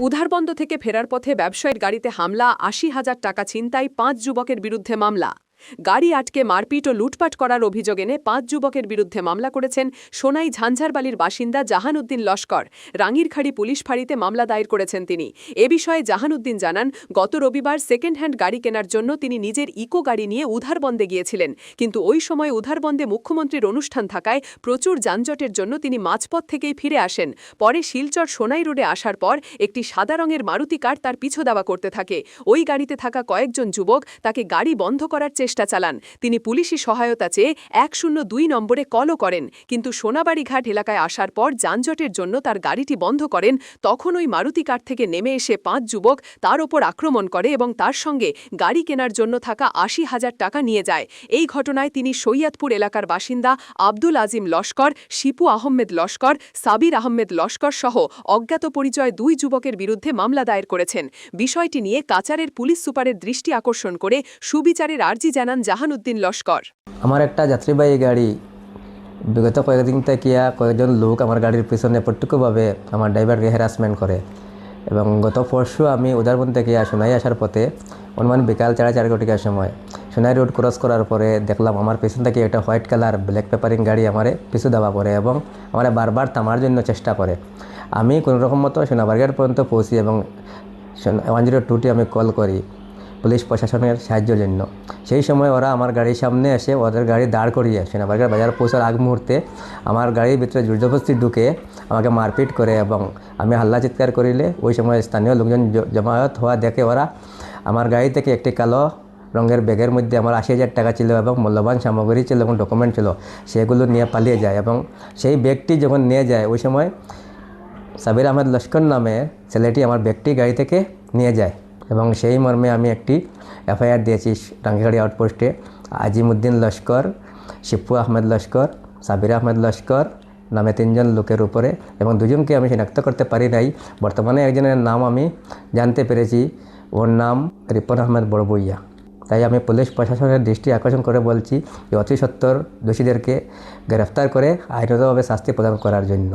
উধারবন্দ থেকে ফেরার পথে ব্যবসায়ীর গাড়িতে হামলা, আশি হাজার টাকা ছিনতাই, পাঁচ যুবকের বিরুদ্ধে মামলা। গাড়ি আটকে মারপিট ও লুটপাট করার অভিযোগ এনে পাঁচ যুবকের বিরুদ্ধে মামলা করেছেন সোনাই ঝাঞ্ঝারবালির বাসিন্দা জাহানউদ্দিন লস্কর। রাঙ্গিরখাড়ি পুলিশ ফাঁড়িতে মামলা দায়ের করেছেন তিনি। এ বিষয়ে জাহানউদ্দিন জানান, গত রবিবার সেকেন্ড হ্যান্ড গাড়ি কেনার জন্য তিনি নিজের ইকো গাড়ি নিয়ে উধারবন্দে গিয়েছিলেন। কিন্তু ওই সময় উধারবন্দে মুখ্যমন্ত্রীর অনুষ্ঠান থাকায় প্রচুর যানজটের জন্য তিনি মাঝপথ থেকেই ফিরে আসেন। পরে শিলচর সোনাই রোডে আসার পর একটি সাদা রঙের মারুতি কার তার পিছু দেওয়া করতে থাকে। ওই গাড়িতে থাকা কয়েকজন যুবক তাকে গাড়ি বন্ধ করার চেষ্টা চালান। তিনি পুলিশি সহায়তা চেয়ে এক শূন্য দুই নম্বরে কলও করেন। কিন্তু সোনাবাড়িঘাট এলাকায় আসার পর যানজটের জন্য তার গাড়িটি বন্ধ করেন। তখন ওই মারুতি কার থেকে নেমে এসে পাঁচ যুবক তার ওপর আক্রমণ করে এবং তার সঙ্গে গাড়ি কেনার জন্য থাকা আশি হাজার টাকা নিয়ে যায়। এই ঘটনায় তিনি সৈয়দপুর এলাকার বাসিন্দা আব্দুল আজিম লস্কর, শিপু আহমেদ লস্কর, সাবির আহমেদ লস্কর সহ অজ্ঞাত পরিচয় দুই যুবকের বিরুদ্ধে মামলা দায়ের করেছেন। বিষয়টি নিয়ে কাচারের পুলিশ সুপারের দৃষ্টি আকর্ষণ করে সুবিচারের আর্জি জানান জাহানউদ্দিন লস্কর। আমার একটা যাত্রীবাহী গাড়ি বিগত কয়েকদিন থেকে কয়েকজন লোক আমার গাড়ির পিছনে প্রত্যক্ষভাবে আমার ড্রাইভারকে হ্যারাসমেন্ট করে। এবং গত পরশু আমি উদারবন থেকে সোনাই আসার পথে অনুমান বিকাল চার চার ঘটিকার সময় সোনাই রোড ক্রস করার পরে দেখলাম আমার পেছন থেকে একটা হোয়াইট কালার ব্ল্যাক পেপারিং গাড়ি আমারে পিছু দেওয়া করে এবং আমার বারবার থামার জন্য চেষ্টা করে। আমি কোনো রকম মতো সোনাবারঘাট পর্যন্ত পৌঁছি এবং ওয়ান জিরো টুটি আমি কল করি। পুলিশ প্রশাসনের সাহায্যের জন্য। সেই সময় ওরা আমার গাড়ির সামনে এসে ওদের গাড়ি দাঁড় করিয়ে সেনাবাজার বাজার পৌঁছার আগ মুহূর্তে আমার গাড়ির ভিতরে জোরজবস্তি ঢুকে আমাকে মারপিট করে এবং আমি হাল্লা চিৎকার করিলে ওই সময় স্থানীয় লোকজন জমায়েত হওয়া দেখে ওরা আমার গাড়ি থেকে একটি কালো রঙের ব্যাগের মধ্যে আমার আশি হাজার টাকা ছিল এবং মূল্যবান সামগ্রী ছিল এবং ডকুমেন্ট ছিল, সেগুলো নিয়ে পালিয়ে যায় এবং সেই ব্যাগটি যখন নিয়ে যায়, ওই সময় সাবির আহমেদ লস্কর নামে ছেলেটি আমার ব্যাগটি গাড়ি থেকে নিয়ে যায়। এবং সেই মর্মে আমি একটি এফআইআর দিয়েছি টাঙ্গিগাড়ি আউটপোস্টে। আজিমুদ্দিন লস্কর, শিপু আহমেদ লস্কর, সাবির আহমেদ লস্কর নামে তিনজন লোকের উপরে এবং দুজনকে আমি শনাক্ত করতে পারি নাই। বর্তমানে একজনের নাম আমি জানতে পেরেছি, ওর নাম রিপন আহমেদ বড়বইয়া। তাই আমি পুলিশ প্রশাসনের দৃষ্টি আকর্ষণ করে বলছি যে অতি সত্বর দোষীদেরকে গ্রেফতার করে আইনতভাবে শাস্তি প্রদান করার জন্য।